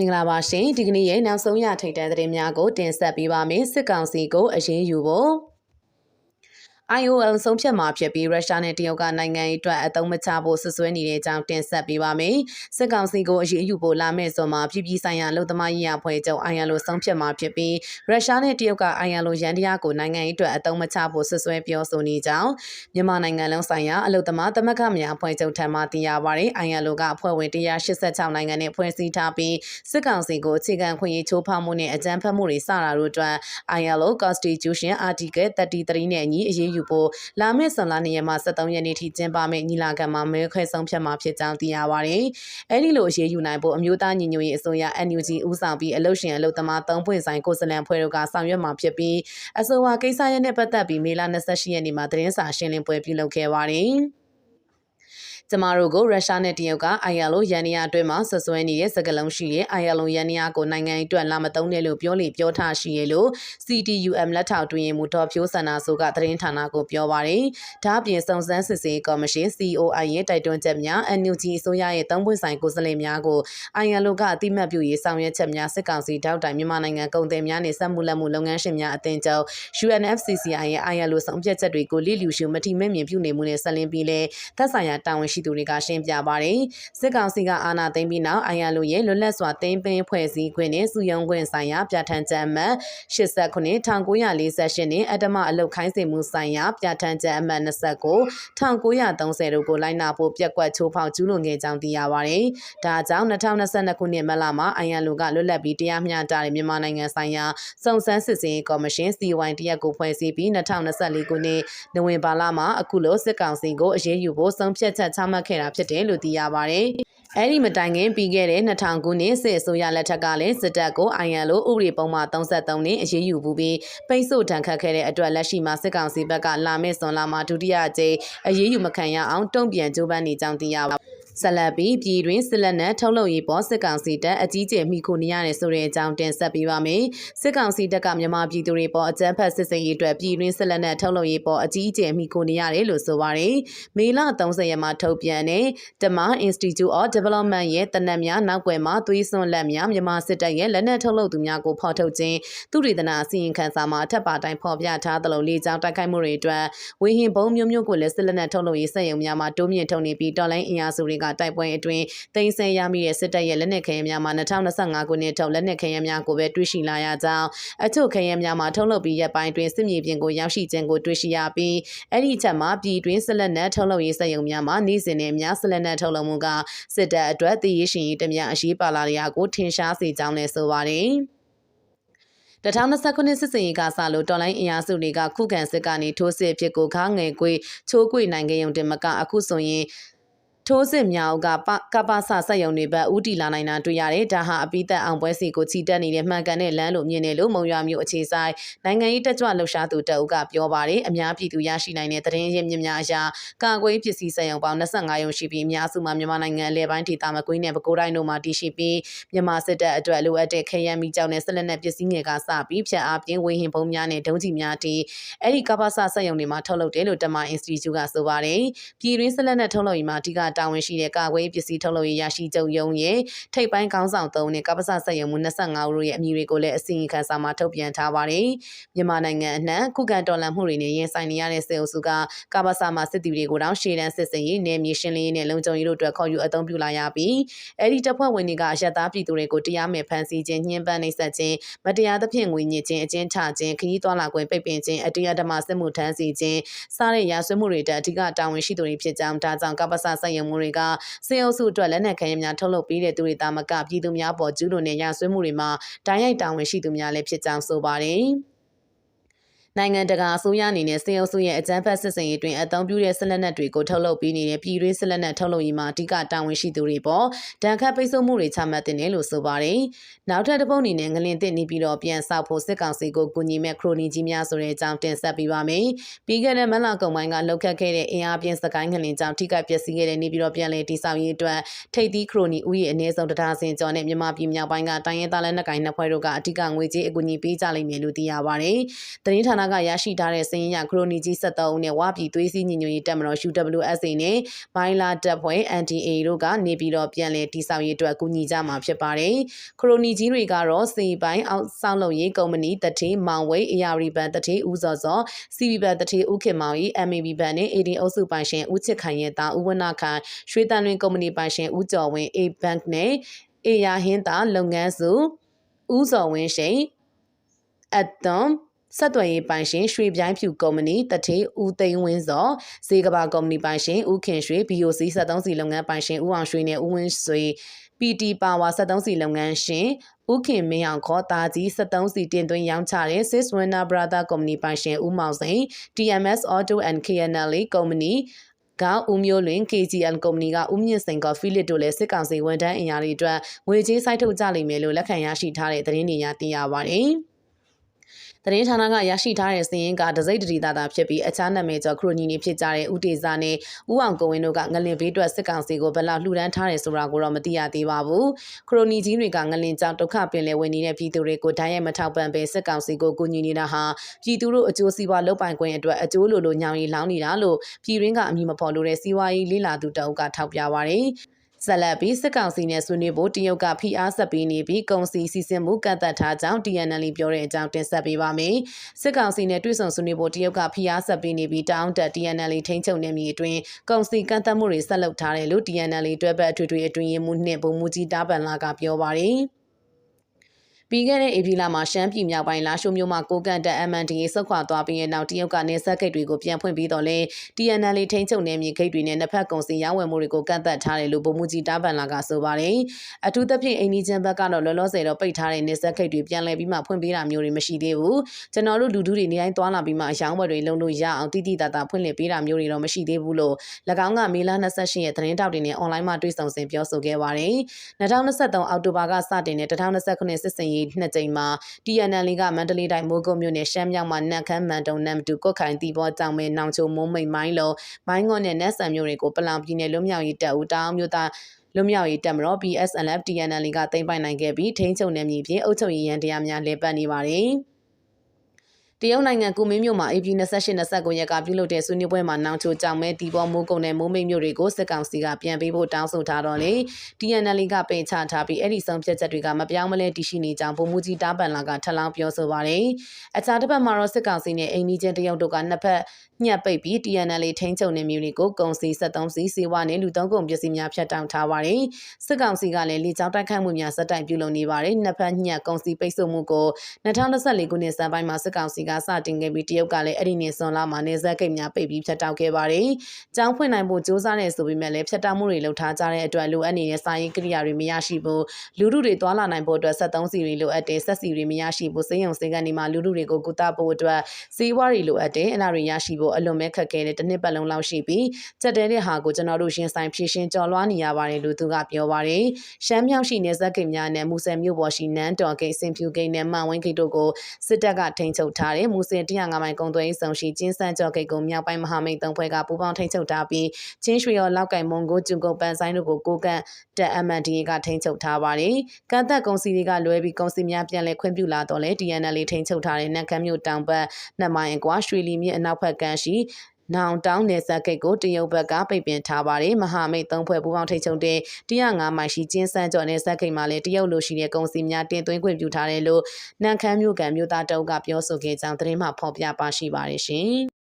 မင်္ဂလာပါရှင်ဒီကနေ့ရဲ့နောက်ဆုံးရထိတ်တန်းသတင်းများကိုတင်ဆက်ပေးပါမယ်စစ်ကောင်စီကိုအရေးယူဖို့ IOL ဆုံးဖြတ်မှာဖြစ်ပြီးရုရှားနဲ့တရုတ်ကနိုင်ငံရေးအတွက်အသုံးမချဖို့ဆွဆွဲနေတဲ့အကြောင်းတင်ဆက်ပေးပါမယ်။စစ်ကောင်စီကိုအရေးယူဖို့လာမယ့်ဇွန်မှာပြည်ပြည်ဆိုင်ရာလုံသမားရေးရာဖွဲ့ချုပ် IOL ဆုံးဖြတ်မှာဖြစ်ပြီးရုရှားနဲ့တရုတ်က IOL ရန်တရားကိုနိုင်ငံရေးအတွက်အသုံးမချဖို့ဆွဆွဲပြောဆိုနေကြောင်းမြန်မာနိုင်ငံလုံးဆိုင်ရာအလုံသမားသမဂ္ဂများအဖွဲ့ချုပ်ထံမှသိရပါတယ်။ IOL ကအဖွဲ့ဝင်186နိုင်ငံနဲ့ဖွဲ့စည်းထားပြီးစစ်ကောင်စီကိုအခြေခံခွင့်ရေးချိုးဖောက်မှုနဲ့အကြမ်းဖက်မှုတွေစတာတို့အတွက် ILO Constitution Article 33နဲ့အညီအရေးယူဖို့လာမယ့်ဇွန်လ2ရက်မှ23ရက်နေ့ထိကျင်းပမယ့်ညီလာခံမှာမဲခွဲဆုံးဖြတ်မှာဖြစ်ကြောင်းသိရပါတယ်။အဲဒီလိုအရေးယူနိုင်ဖို့အမျိုးသားညီညွတ်ရေးအစိုးရ NUG ဦးဆောင်ပြီးအလုရှင်အလုသမား၃ပွင့်ဆိုင်ကိုစလန်ဖွဲ့တို့ကဆောင်ရွက်မှာဖြစ်ပြီးအဆိုပါကိစ္စရပ်နဲ့ပတ်သက်ပြီးမေလ28ရက်နေ့မှာသတင်းစာရှင်းလင်းပွဲပြုလုပ်ခဲ့ပါတယ်။ ကျမတို့ကိုရုရှားနဲ့တရုတ်က ILO ရန်နီယာအတွင်းမှာဆွဆွဲနေတဲ့စကလုံးရှိတဲ့ ILO ရန်နီယာကိုနိုင်ငံအတွက်လာမသုံးတယ်လို့ပြောလေပြောထားရှိရလို့ CTUM လက်ထောက်တွင်မူတော်ဖြိုးစန္ဒာဆိုကသတင်းဌာနကိုပြောပါတယ်။ဒါ့အပြင်စုံစမ်းစစ်ဆေးကော်မရှင် COI ရဲ့တိုက်တွန်းချက်များ NUG အစိုးရရဲ့သုံးပွင့်ဆိုင်ကိုယ်စားလှယ်များကို ILO ကအတိမတ်ပြုရေးဆောင်ရွက်ချက်များစစ်ကောင်စီတောက်တိုင်မြန်မာနိုင်ငံကုန်သည်များနဲ့စက်မှုလက်မှုလုပ်ငန်းရှင်များအသင်းချုပ် UNFCCI ရဲ့ ILO ဆုံးဖြတ်ချက်တွေကိုလိလျူရှုမတိမဲ့မြင်ပြုနေမှုနဲ့ဆက်လင်းပြီးလဲသက်ဆိုင်ရာတာဝန်ရှိသူတွေကရှင်းပြပါတယ်။စစ်ကောင်စီကအာဏာသိမ်းပြီးနောက် ILO ရဲ့လွတ်လပ်စွာသိမ်းပင်းဖွဲ့စည်းခွင့်နဲ့စုယုံခွင့်ဆိုင်ရာပြဋ္ဌာန်းချက်အမှတ်89 1948နဲ့အတ္တမအလုတ်ခိုင်းစေမှုဆိုင်ရာပြဋ္ဌာန်းချက်အမှတ်29 1930တို့ကိုလိုက်နာဖို့ပြက်ကွက်ချိုးဖောက်ကျူးလွန်ခဲ့ကြောင်းသိရပါတယ်။ဒါကြောင့်2022ခုနှစ်မလမှာ ILO ကလွတ်လပ်ပြီးတရားမျှတတဲ့မြန်မာနိုင်ငံဆိုင်ရာစုံစမ်းစစ်ဆေးရေးကော်မရှင် CY တရက်ကိုဖွဲ့စည်းပြီး2024ခုနှစ်နိုဝင်ဘာလမှာအခုလိုစစ်ကောင်စီကိုအရေးယူဖို့ဆုံးဖြတ်ချက်ချမှတ်ခဲ့တာဖြစ်တယ်လို့သိရပါတယ်။အဲ့ဒီမတိုင်ခင်ပြီးခဲ့တဲ့2000ခုနှစ်စစ်အစိုးရလက်ထက်ကလည်းစစ်တပ်ကို INL ဥပဒေပုံမှန်33နဲ့အရေးယူပူပြီးပိတ်ဆို့တန်ခတ်ခဲ့တဲ့အတွက်လက်ရှိမှာစစ်ကောင်စီဘက်ကလာမယ့်ဇွန်လမှာဒုတိယအကြိမ်အရေးယူမခံရအောင်တုံ့ပြန်ကြိုးပမ်းနေကြောင်းသိရပါ ဆက်လက်ပြီးပြည်တွင်းစစ်လက်နက်ထုတ်လုပ်ရေးပေါ်စစ်ကောင်စီတပ်အကြီးကျယ်မိခိုနေရတဲ့ဆိုတဲ့အကြောင်းတင်ဆက်ပေးပါမယ်။စစ်ကောင်စီတပ်ကမြန်မာပြည်သူတွေပေါ်အကြမ်းဖက်စစ်ဆေးရေးအတွက်ပြည်တွင်းစစ်လက်နက်ထုတ်လုပ်ရေးပေါ်အကြီးကျယ်မိခိုနေရတယ်လို့ဆိုပါတယ်။မေလ30ရက်မှာထုတ်ပြန်တဲ့ဓမ္မ Institute of Development ရဲ့တနက်များနောက်ွယ်မှာသွေးစွန်လက်များမြန်မာစစ်တပ်ရဲ့လက်နက်ထုတ်လုပ်သူများကိုဖော်ထုတ်ခြင်းသူရိဒနာအစီရင်ခံစာမှာထပ်ပါတိုင်းဖော်ပြထားသလိုလေးကြောင်းတိုက်ခိုက်မှုတွေအတွက်ဝေဟင်ဘုံမျိုးမျိုးကိုလည်းစစ်လက်နက်ထုတ်လုပ်ရေးစက်ရုံများမှာတိုးမြင့်ထုတ်နေပြီးတော်လိုင်းအင်အားစုတွေကတိုက်ပွဲအတွင်းတင်ဆက်ရမိတဲ့စစ်တပ်ရဲ့လက်နက်ခဲယမ်းများမှာ2025ခုနှစ်ထုတ်လက်နက်ခဲယမ်းများကိုပဲတွေ့ရှိလာရကြောင်းအချို့ခဲယမ်းများမှာထုတ်လုပ်ပြီးရက်ပိုင်းတွင်စစ်မြေပြင်ကိုရောက်ရှိခြင်းကိုတွေ့ရှိရပြီးအဲ့ဒီချက်မှာပြည်တွင်းဆက်လက်နက်ထုတ်လုပ်ရေးစက်ရုံများမှာနေ့စဉ်နဲ့များဆက်လက်နက်ထုတ်လုပ်မှုကစစ်တပ်အတွက်တည်ရရှင်ရေးတမျှအရေးပါလာရာကိုထင်ရှားစေကြောင်းလည်းဆိုပါတယ်။2020ခုနှစ်စစ်စင်ရေးကစလို့တော်လိုင်းအင်အားစုတွေကခုခံစစ်ကနေထိုးစစ်ဖြစ်ကိုခါငယ်ကွေချိုးကွေနိုင်ခဲ့ုံတင်မကအခုဆိုရင် ထိုးစစ်များကပကပဆဆက်ယုံတွေဘက်ဦးတီလာနိုင်တာတွေ့ရတယ်။ဒါဟာအပိသက်အောင်ပွဲစီကိုချီတက်နေတဲ့မှန်ကန်တဲ့လမ်းလို့မြင်တယ်လို့မုံရွာမျိုးအခြေဆိုင်နိုင်ငံရေးတက်ကြွလှုပ်ရှားသူတအုပ်ကပြောပါတယ်။အများပြည်သူရရှိနိုင်တဲ့သတင်းရင်းမြစ်များအရာကာကွယ်ပစ္စည်းဆက်ယုံပေါင်း25ရုံရှိပြီးအများစုမှာမြန်မာနိုင်ငံအလဲပိုင်းဒေသမကွေးနဲ့ပဲခူးတိုင်းတို့မှာတည်ရှိပြီးမြန်မာစစ်တပ်အတွက်လိုအပ်တဲ့ခရမ်းမီကြောင်နဲ့ဆက်လက်နဲ့ပစ္စည်းငယ်ကစပြီးဖြတ်အားပြင်းဝေဟင်ပုံးများနဲ့ဒုံးကျည်များတီအဲ့ဒီကပ္ပဆဆက်ယုံတွေမှာထုတ်လုပ်တယ်လို့တမန်အင်စတီကျူကဆိုပါတယ်။ပြည်တွင်းဆက်လက်နဲ့ထုတ်လုပ်ရေးမှာအဓိကတာဝန်ရှိတဲ့ကာကွယ်ပစ္စည်းထုတ်လုပ်ရေးရရှိချုပ်ရုံရဲ့ထိပ်ပိုင်းခေါင်းဆောင်သုံးနဲ့ကပ္ပစဆက်ရုံမှု25ဦးရဲ့အမည်တွေကိုလည်းအစီရင်ခံစာမှာထုတ်ပြန်ထားပါတယ်။မြန်မာနိုင်ငံအနှံ့ခုခံတော်လှန်မှုတွေနဲ့ရင်ဆိုင်နေရတဲ့စစ်အုပ်စုကကပ္ပစမှာစစ်တီတွေကိုတောင်းရှေ့တန်းစစ်စင်ရေးနယ်မြေရှင်းလင်းရေးနဲ့လုံခြုံရေးတို့အတွက်ခေါ်ယူအသုံးပြုလာရပြီးအဲ့ဒီတပ်ဖွဲ့ဝင်တွေကအရက်သားပြည်သူတွေကိုတရားမဲ့ဖမ်းဆီးခြင်းညှဉ်းပန်းနှိပ်စက်ခြင်းမတရားသဖြင့်ငွေညစ်ခြင်းအကျဉ်းချခြင်းခရီးသွားလာခွင့်ပိတ်ပင်ခြင်းအတရားဓမ္မစစ်မှုထမ်းစီခြင်းစားတဲ့ရာဆွေးမှုတွေတက်အဓိကတာဝန်ရှိသူတွေဖြစ်ကြောင်းဒါကြောင့်ကပ္ပစဆက်ရုံမှုတွေကစေအုပ်စုအတွက်လက်နက်ခဲယမ်းများထုတ်လုပ်ပေးတဲ့သူတွေတာမကပြည်သူများပေါ်ကျူးလွန်တဲ့ရာဇဝတ်မှုတွေမှာတိုင်းရိုက်တာဝန်ရှိသူများလည်းဖြစ်ကြောင်းဆိုပါတယ်။ နိုင်ငံတကာအစိုးရအနေနဲ့စေအုပ်စုရဲ့အကြမ်းဖက်စစ်စင်ရေးတွင်အသုံးပြုတဲ့ဆက်လက်နက်တွေကိုထုတ်လုပ်ပေးနေတဲ့ပြည်တွင်းဆက်လက်နက်ထုတ်လုပ်ရေးမှာအဓိကတာဝန်ရှိသူတွေပေါ်တန်ခတ်ပိတ်ဆို့မှုတွေချမှတ်တင်တယ်လို့ဆိုပါတယ်။နောက်ထပ်တစ်ပုဒ်အနေနဲ့ငလင်သစ်နေပြီးတော့ပြန်ဆောက်ဖို့စစ်ကောင်စီကိုကူညီမဲ့ခရိုနီကြီးများဆိုတဲ့အကြောင်းတင်ဆက်ပေးပါမယ်။ပြီးခဲ့တဲ့မလကုံပိုင်းကလှုပ်ခတ်ခဲ့တဲ့အင်အားပြင်းစကိုင်းငလင်ကြောင့်ထိခိုက်ပျက်စီးခဲ့တဲ့နေပြီးတော့ပြန်လည်တည်ဆောက်ရေးအတွက်ထိပ်သီးခရိုနီဥယျာဉ်အနည်းဆုံးတရားစင်ကျော်နဲ့မြန်မာပြည်မြောက်ပိုင်းကတိုင်းရင်းသားလက်နက်ကိုင်နှစ်ဖွဲ့တို့ကအဓိကငွေကြေးအကူအညီပေးကြလိမ့်မယ်လို့သိရပါတယ်။သတင်းဌာနကရရှိထားတဲ့စည်ရင်းရခရိုနီကြီး73ဦးနဲ့ဝါပြည်သွေးစည်းညီညွတ်ရေးတပ်မတော် UWSA နဲ့မိုင်းလာတပ်ဖွဲ့ NDA တို့ကနေပြီးတော့ပြန်လည်တိစောက်ရေးအတွက်ကူညီကြမှာဖြစ်ပါတယ်။ခရိုနီကြီးတွေကတော့စီပိုင်းအောက်ဆောက်လုပ်ရေးကုမ္ပဏီတတိမောင်ဝိတ် AR ဘန်တတိဦးစောစော CB ဘန်တတိဦးခင်မောင်ကြီး MAB ဘန်နဲ့ AD အုပ်စုပိုင်ရှင်ဦးချစ်ခိုင်ရဲ့တာဦးဝနခိုင်ရွှေတန်လွင်ကုမ္ပဏီပိုင်ရှင်ဦးကျော်ဝင်း A Bank နဲ့ AR ဟင်းတာလုပ်ငန်းစုဦးစော်ဝင်းရှိန်အတမ် ဆက်သွယ်ရေးပိုင်ရှင်ရွှေပြိုင်းဖြူကုမ္ပဏီတထေဦးသိန်းဝင်းစောဈေးကဘာကုမ္ပဏီပိုင်ရှင်ဦးခင်ရွှေ BOC 73စီလုပ်ငန်းပိုင်ရှင်ဦးအောင်ရွှေနဲ့ဦးဝင်းဆွေ PT Power 73စီလုပ်ငန်းရှင်ဦးခင်မင်းအောင်ခေါ်တာကြီး73စီတင်သွင်းရောင်းချတဲ့ Sys Winner Brother Company ပိုင်ရှင်ဦးမောင်စိန် TMS Auto and KNL ကုမ္ပဏီကဦးမျိုးလွင် KGL ကုမ္ပဏီကဦးမြင့်စိန်ကဖိလစ်တို့လည်းစစ်ကောင်စီဝန်ထမ်းအင်အားတွေအတွက်ငွေကြေးစိုက်ထုတ်ကြလိမ့်မယ်လို့လက်ခံရရှိထားတဲ့သတင်းတွေရသိရပါတယ်။ သတင်းဌာနကရရှိထားတဲ့စီးရင်ကဒစိတ်တတိတာတာဖြစ်ပြီးအခြားနာမည်ကျော်ခရိုနီနေဖြစ်ကြတဲ့ဦးတေဇာနဲ့ဦးအောင်ကိုဝင်းတို့ကငလင်ဘေးတွက်စစ်ကောင်စီကိုဘယ်လောက်လှူဒန်းထားတယ်ဆိုတာကိုတော့မသိရသေးပါဘူးခရိုနီကြီးတွေကငလင်ကြောင့်ဒုက္ခပင်လယ်ဝင်နေတဲ့ပြည်သူတွေကိုဓာတ်ရိုက်မထောက်ပံ့ပဲစစ်ကောင်စီကိုကူညီနေတာဟာပြည်သူတို့အကျိုးစီးပွားလုပ်ပိုင်ခွင့်အတွက်အကျိုးလိုလိုညောင်ရီလောင်းနေတာလို့ပြည်ရင်းကအမည်မဖော်လို့တဲ့စီးပွားရေးလေးလာသူတအုပ်ကထောက်ပြပါရယ် ဆက်လက်ပြီးစစ်ကောင်စီနဲ့ဆွေးနွေးဖို့တရုတ်ကဖိအားဆက်ပေးနေပြီးကုန်စည်စီစဉ်မှုကန့်သက်ထားကြောင်း TNL ပြောတဲ့အကြောင်းတင်ဆက်ပေးပါမယ်။စစ်ကောင်စီနဲ့တွေ့ဆုံဆွေးနွေးဖို့တရုတ်ကဖိအားဆက်ပေးနေပြီးတောင်းတက် TNL ထိန်းချုပ်နေမြေအတွင်းကုန်စည်ကန့်သက်မှုတွေဆက်လုပ်ထားတယ်လို့ TNL တွဲဘက်အထွေထွေအတွင်းရေးမှူးနှင့်ဗိုလ်မှူးကြီးတားပန်လာကပြောပါရယ်။ ပြီးခဲ့တဲ့ဧပြီလမှာရှမ်းပြည်မြောက်ပိုင်းလာရှိုးမြို့မှာကိုကန့်တက် MNDA ဆုတ်ခွာသွားပြီးတဲ့နောက်တရုတ်ကနေဆက်ဂိတ်တွေကိုပြန်ဖွင့်ပြီးတော့လဲ TNL ထိန်းချုပ်နေမြေဂိတ်တွေနဲ့နှစ်ဖက်ကုန်စည်ရောင်းဝယ်မှုတွေကိုကန့်သက်ထားတယ်လို့ဗိုလ်မှူးကြီးတားဗန်လာကဆိုပါတယ်။အထူးသဖြင့်အိန္ဒိချန်ဘက်ကတော့လောလောဆယ်တော့ပိတ်ထားတဲ့နေဆက်ဂိတ်တွေပြန်လည်ပြီးမှဖွင့်ပေးတာမျိုးတွေမရှိသေးဘူး။ကျွန်တော်တို့လူထုတွေနေတိုင်းသွားလာပြီးမှအယောင်းဝယ်တွေလုံးလို့ရအောင်တိတိတတ်တာဖွင့်လှစ်ပေးတာမျိုးတွေတော့မရှိသေးဘူးလို့၎င်းကမေလ28ရက်သတင်းတောက်တွေနဲ့အွန်လိုင်းမှာတွေ့ဆုံစဉ်ပြောဆိုခဲ့ပါတယ်။2023အောက်တိုဘာကစတင်တဲ့2029စစ်စင်ရေးနှစ်ကြိမ်မှာ TNL ကမန္တလေးတိုင်းမိုးကုတ်မြို့နယ်ရှမ်းမြောက်မှာနတ်ခမ်းမန်တုံနမ်တူကုတ်ခိုင်တီဘောတောင်မဲနောင်ချိုမုံမိတ်မိုင်းလုံးမိုင်းငွန်နဲ့နတ်ဆန်မြို့တွေကိုပလောင်ပြည်နယ်လွတ်မြောက်ရေးတပ်ဦးတောင်မြို့သားလွတ်မြောက်ရေးတပ်မတော် PSLF TNL ကတင်ပိုင်နိုင်ခဲ့ပြီးထိန်းချုပ်နယ်မြေဖြင့်အုပ်ချုပ်ရေးရန်တရားများလဲပတ်နေပါတယ်။ တရုတ်နိုင်ငံကူမင်းမြို့မှာ AP 28-29ရက်ကပြုလုပ်တဲ့ဆွေးနွေးပွဲမှာနောင်ချိုကြောင်မဲတီဘောမိုးကုံနဲ့မိုးမိတ်မြို့တွေကိုစစ်ကောင်စီကပြန်ပေးဖို့တောင်းဆိုထားတော့လေ TNL ကပင်ချထားပြီးအဲ့ဒီဆုံးဖြတ်ချက်တွေကမပြောင်းမလဲတရှိနေကြောင်းဗိုလ်မှူးကြီးတားပန်လာကထပ်လောင်းပြောဆိုပါတယ်။အခြားတစ်ဖက်မှာတော့စစ်ကောင်စီနဲ့အိန္ဒိချင်းတရုတ်တို့ကနှစ်ဖက်ညှက်ပိတ်ပြီး TNL ထိန်းချုပ်နေမျိုးတွေကိုကုန်စည်73စီးစေဝါနဲ့လူသုံးကုန်ပစ္စည်းများဖြတ်တောက်ထားပါတယ်။စစ်ကောင်စီကလည်းလေကြောင်းတိုက်ခိုက်မှုများစက်တိုင်ပြုလုပ်နေပါတယ်။နှစ်ဖက်ညှက်ကုန်စည်ပိတ်ဆို့မှုကို2024ခုနှစ်စံပိုင်းမှာစစ်ကောင်စီကစတင်ခဲ့ပြီးတရုတ်ကလည်းအဲ့ဒီနေ့စွန်လာမှာနေဆက်ကိတ်များပိတ်ပြီးဖြတ်တောက်ခဲ့ပါတယ်။ကြောင်းဖွင့်နိုင်ဖို့စ조사နေဆိုပေမဲ့လည်းဖြတ်တောက်မှုတွေလုပ်ထားကြတဲ့အတွက်လိုအပ်နေတဲ့စာရေးကိရိယာတွေမရရှိဘူးလူလူတွေသွာလာနိုင်ဖို့အတွက်73စီတွေလိုအပ်တယ်ဆက်စီတွေမရရှိဘူးစေယုံစေကနေမှာလူလူတွေကိုကုသဖို့အတွက်စီးပွားတွေလိုအပ်တယ်အဲ့ဒါတွေရရှိဖို့အလွန်ပဲခက်ခဲတဲ့တစ်နှစ်ပတ်လုံးလောက်ရှိပြီးစက်တဲတဲ့ဟာကိုကျွန်တော်တို့ရှင်ဆိုင်ဖြည့်ရှင်းကြော်လွှားနေရပါတယ်လို့သူကပြောပါတယ်ရှမ်းမြောက်ရှိနေဇက်ကိတ်များနဲ့မူဆယ်မြို့ပေါ်ရှိနန်းတော်ကိတ်စင်ဖြူကိတ်နဲ့မှန်ဝင်းကိတ်တို့ကိုစစ်တပ်ကထိန်းချုပ်ထားတယ်မူဆယ်105မိုင်ကုံသွေးဆောင်ရှိကျင်းစန်းကျော်ကိတ်ကိုမြောက်ပိုင်းမဟာမိတ်သုံးဖွဲ့ကပူးပေါင်းထိန်းချုပ်ထားပြီးချင်းရွှေရောလောက်ကင်မွန်ကိုကျုံကုတ်ပန်းဆိုင်တို့ကိုကိုကန့်တက် MNDA ကထိန်းချုပ်ထားပါတယ်ကန့်သက်ကုံစီတွေကလွဲပြီးကုံစီများပြန်လည်ခွင့်ပြုလာတော့လဲ DNL ထိန်းချုပ်ထားတဲ့နက်ခမ်းမြို့တောင်ဘက်နှစ်မိုင်အကွာရွှေလီမြစ်အနောက်ဘက်ကမ်းရှိ နောင်တောင်းနယ်စပ်ဂိတ်ကိုတရုတ်ဘက်ကပိတ်ပင်ထားပါတယ်။မဟာမိတ်သုံးဖွဲ့ပူးပေါင်းထိန်းချုပ်တဲ့105မိုင်ရှိကျင်းစန်းကျော်နယ်စပ်ဂိတ်မှာလည်းတရုတ်လိုရှိတဲ့ကုန်စည်များတင်သွင်းခွင့်ပြုထားတယ်လို့နန်ခမ်းမြို့ကမြို့သားတုံးကပြောဆိုခဲ့ကြောင်းသတင်းမှဖော်ပြပါရှိပါတယ်ရှင်။